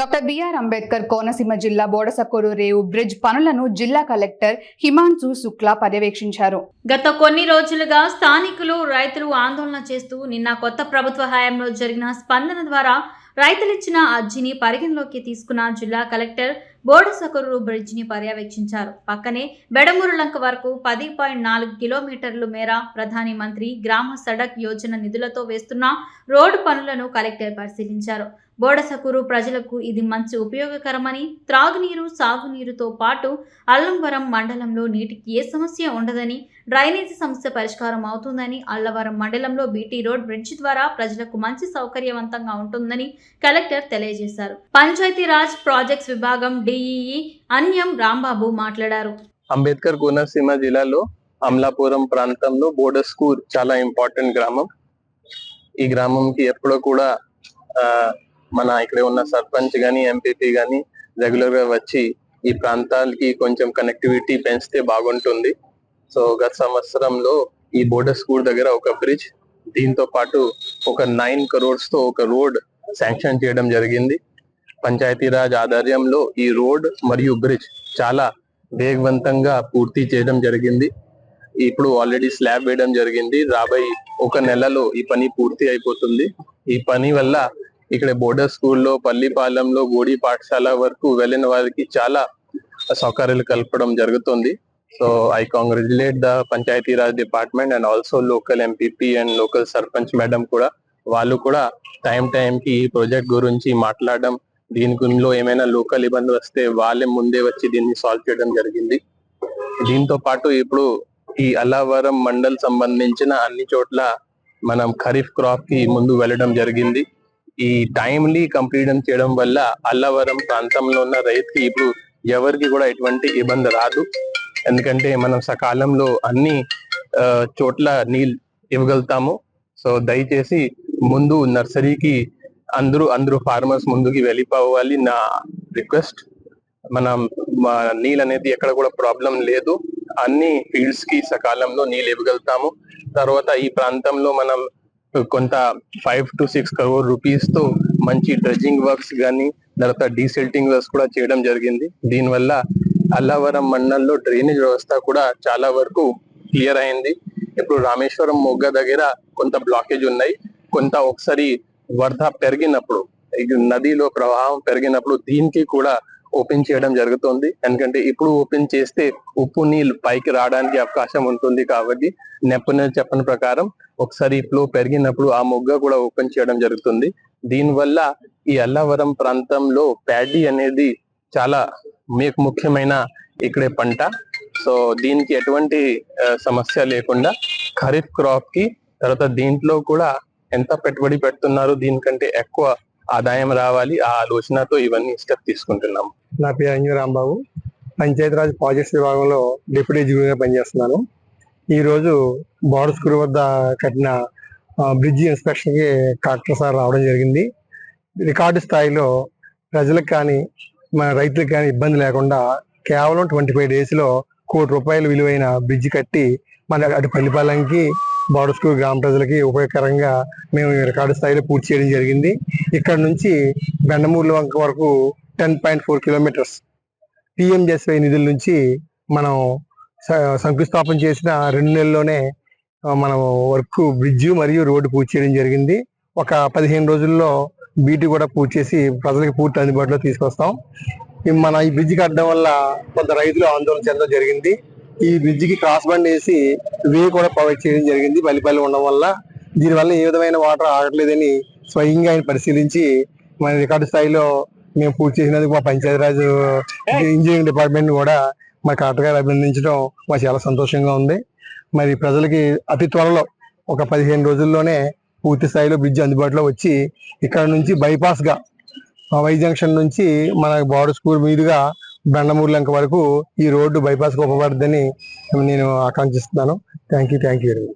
Doctor BR Ambedkar Konaseema జిల్లా బోడసకూరు రేవు bridge పనులను జిల్లా కలెక్టర్ హిమాంశు శుక్లా పర్యవేక్షించారు. గత కొన్ని రోజులుగా స్థానికులు రైతులు ఆందోళన చేస్తూ నిన్న కొత్త ప్రభుత్వ హయాంలో జరిగిన స్పందన ద్వారా రైతులిచ్చిన అర్జీని పరిగణలోకి తీసుకున్న జిల్లా కలెక్టర్ బోడసకూరు బ్రిడ్జిని పర్యవేక్షించారు. పక్కనే బెడమూరులంక వరకు పది పాయింట్ నాలుగు కిలోమీటర్లు మేర ప్రధాని మంత్రి గ్రామ సడక్ యోజన నిధులతో వేస్తున్న రోడ్డు పనులను కలెక్టర్ పరిశీలించారు. బోడసకూరు ప్రజలకు ఇది మంచి ఉపయోగకరమని త్రాగునీరు సాగునీరుతో పాటు అల్లంవరం మండలంలో నీటికి ఏ సమస్య ఉండదని డ్రైనేజీ సమస్య పరిష్కారం అవుతుందని అల్లవరం మండలంలో బీటీ రోడ్ బ్రిడ్జ్ ద్వారా ప్రజలకు మంచి సౌకర్యవంతంగా ఉంటుందని కలెక్టర్ తెలియజేశారు. పంచాయతీరాజ్ ప్రాజెక్ట్స్ విభాగం డిఈఈ అన్యం రాంబాబు మాట్లాడారు. అంబేద్కర్ కోనసీమ జిల్లాలో అమలాపురం ప్రాంతంలో బోడస్కూర్ చాలా ఇంపార్టెంట్ గ్రామం. ఈ గ్రామంకి ఎప్పుడో కూడా మన ఇక్కడ ఉన్న సర్పంచ్ గాని ఎంపీపీ గాని రెగ్యులర్గా వచ్చి ఈ ప్రాంతాలకి కొంచెం కనెక్టివిటీ పెంచితే బాగుంటుంది. సో గత సంవత్సరంలో ఈ బోర్డర్ స్కూల్ దగ్గర ఒక బ్రిడ్జ్ దీంతో పాటు ఒక నైన్ కరోడ్స్తో ఒక రోడ్ శాంక్షన్ చేయడం జరిగింది. పంచాయతీరాజ్ ఆధ్వర్యంలో ఈ రోడ్ మరియు బ్రిడ్జ్ చాలా వేగవంతంగా పూర్తి చేయడం జరిగింది. ఇప్పుడు ఆల్రెడీ స్లాబ్ వేయడం జరిగింది. రాబోయే ఒక నెలలో ఈ పని పూర్తి అయిపోతుంది. ఈ పని వల్ల ఇక్కడ బోర్డర్ స్కూల్లో పల్లిపాలెంలో గోడి పాఠశాల వరకు వెళ్ళిన వారికి చాలా సౌకర్యాలు కల్పడం జరుగుతుంది. So I congratulate the Panchayati Raj department and also local MPP and local sarpanch madam కూడా వాళ్ళు కూడా టైం టైం కి ఈ ప్రాజెక్ట్ గురించి మాట్లాడడం దీని గురిలో ఏమైనా లోకల్ ఇబ్బంది వస్తే వాళ్ళే ముందే వచ్చి దీన్ని సాల్వ్ చేయడం జరిగింది. దీంతో పాటు ఇప్పుడు ఈ అల్లావరం మండల్ సంబంధించిన అన్ని చోట్ల మనం ఖరీఫ్ క్రాప్కి ముందు వెళ్ళడం జరిగింది. ఈ టైమ్లీ కంప్లీట్ చేయడం వల్ల అల్లవరం ప్రాంతంలో ఉన్న రైతుకి ఇప్పుడు ఎవరికి కూడా ఎటువంటి ఇబ్బంది రాదు. ఎందుకంటే మనం సకాలంలో అన్ని ఆ, చోట్ల నీళ్ళు ఇవ్వగలుగుతాము. సో దయచేసి ముందు నర్సరీకి అందరూ అందరూ ఫార్మర్స్ ముందుకి వెళ్ళిపోవాలి నా రిక్వెస్ట్ మనం నీళ్ళు అనేది ఎక్కడ కూడా ప్రాబ్లం లేదు. అన్ని ఫీల్డ్స్కి సకాలంలో నీళ్ళు ఇవ్వగలుగుతాము. తర్వాత ఈ ప్రాంతంలో మనం కొంత ఫైవ్ టు సిక్స్ కరోర్ రూపీస్తో మంచి డ్రెడ్జింగ్ వర్క్స్ కానీ తర్వాత డీసెల్టింగ్ వర్క్స్ కూడా చేయడం జరిగింది. దీనివల్ల అల్లావరం మండలంలో డ్రైనేజ్ వ్యవస్థ కూడా చాలా వరకు క్లియర్ అయింది. ఇప్పుడు రామేశ్వరం మొగ్గ దగ్గర కొంత బ్లాకేజ్ ఉన్నాయి. కొంత ఒకసారి వరద పెరిగినప్పుడు నదిలో ప్రవాహం పెరిగినప్పుడు దీనికి కూడా ఓపెన్ చేయడం జరుగుతుంది. ఎందుకంటే ఇప్పుడు ఓపెన్ చేస్తే ఉప్పు నీళ్ళు పైకి రావడానికి అవకాశం ఉంటుంది కాబట్టి నెప్పన చెప్పని ప్రకారం ఒకసారి ఫ్లో పెరిగినప్పుడు ఆ మొగ్గ కూడా ఓపెన్ చేయడం జరుగుతుంది. దీనివల్ల ఈ అల్లవరం ప్రాంతంలో ప్యాడీ అనేది చాలా మీకు ముఖ్యమైన ఇక్కడే పంట. సో దీనికి ఎటువంటి సమస్య లేకుండా ఖరీఫ్ క్రాప్కి తర్వాత దీంట్లో కూడా ఎంత పెట్టుబడి పెడుతున్నారు దీనికంటే ఎక్కువ ఆదాయం రావాలి. ఆ ఆలోచనతో ఇవన్నీ స్టెప్ తీసుకుంటున్నాం. నా పేరు అంజు రాంబాబు. పంచాయతీరాజ్ ప్రాజెక్ట్స్ విభాగంలో డిప్యూటీ ఎగ్జిక్యూటివ్గా పనిచేస్తున్నాను. ఈరోజు బోర్డర్ స్కూల్ వద్ద కట్టిన బ్రిడ్జి ఇన్స్పెక్షన్కి కలెక్టర్ సార్ రావడం జరిగింది. రికార్డు స్థాయిలో ప్రజలకు కానీ మన రైతులకు కానీ ఇబ్బంది లేకుండా కేవలం ట్వంటీ ఫైవ్ డేస్లో కోటి రూపాయల విలువైన బ్రిడ్జి కట్టి మన అటు పల్లిపాలెంకి బోర్డర్ స్కూల్ గ్రామ ప్రజలకి ఉపయోగకరంగా మేము రికార్డు స్థాయిలో పూర్తి చేయడం జరిగింది. ఇక్కడ నుంచి బెండమూర్ల వంక వరకు ten point four kilometres PMGSY నిధుల నుంచి మనం శంకుస్థాపన చేసిన రెండు నెలల్లోనే మనం వర్క్ బ్రిడ్జ్ మరియు రోడ్డు పూర్తి చేయడం జరిగింది. ఒక పదిహేను రోజుల్లో బీటీ కూడా పూర్తి చేసి ప్రజలకు పూర్తి అందుబాటులో తీసుకొస్తాం. మన ఈ బ్రిడ్జ్ కట్టడం వల్ల కొంత రైతులు ఆందోళన చెందడం జరిగింది. ఈ బ్రిడ్జ్కి క్రాస్ బండ్ వేసి వే కూడా ప్రొవైడ్ చేయడం జరిగింది. బలిపల్లి ఉండడం వల్ల దీనివల్ల ఏ విధమైన వాటర్ ఆగట్లేదని స్వయంగా ఆయన పరిశీలించి మన రికార్డు స్థాయిలో మేము పూర్తి చేసినందుకు మా పంచాయతీరాజ్ ఇంజనీరింగ్ డిపార్ట్మెంట్ కూడా మా కలెక్టర్ గారు అభినందించడం మాకు చాలా సంతోషంగా ఉంది. మరి ప్రజలకి అతి త్వరలో ఒక పదిహేను రోజుల్లోనే పూర్తి స్థాయిలో బ్రిడ్జ్ అందుబాటులో వచ్చి ఇక్కడ నుంచి బైపాస్గా ఆ వై జంక్షన్ నుంచి మన బోర్డర్ స్కూల్ మీదుగా బండమూరు లంక వరకు ఈ రోడ్డు బైపాస్గా ఉపయోగపడుతుందని నేను ఆకాంక్షిస్తున్నాను. Thank you thank you very much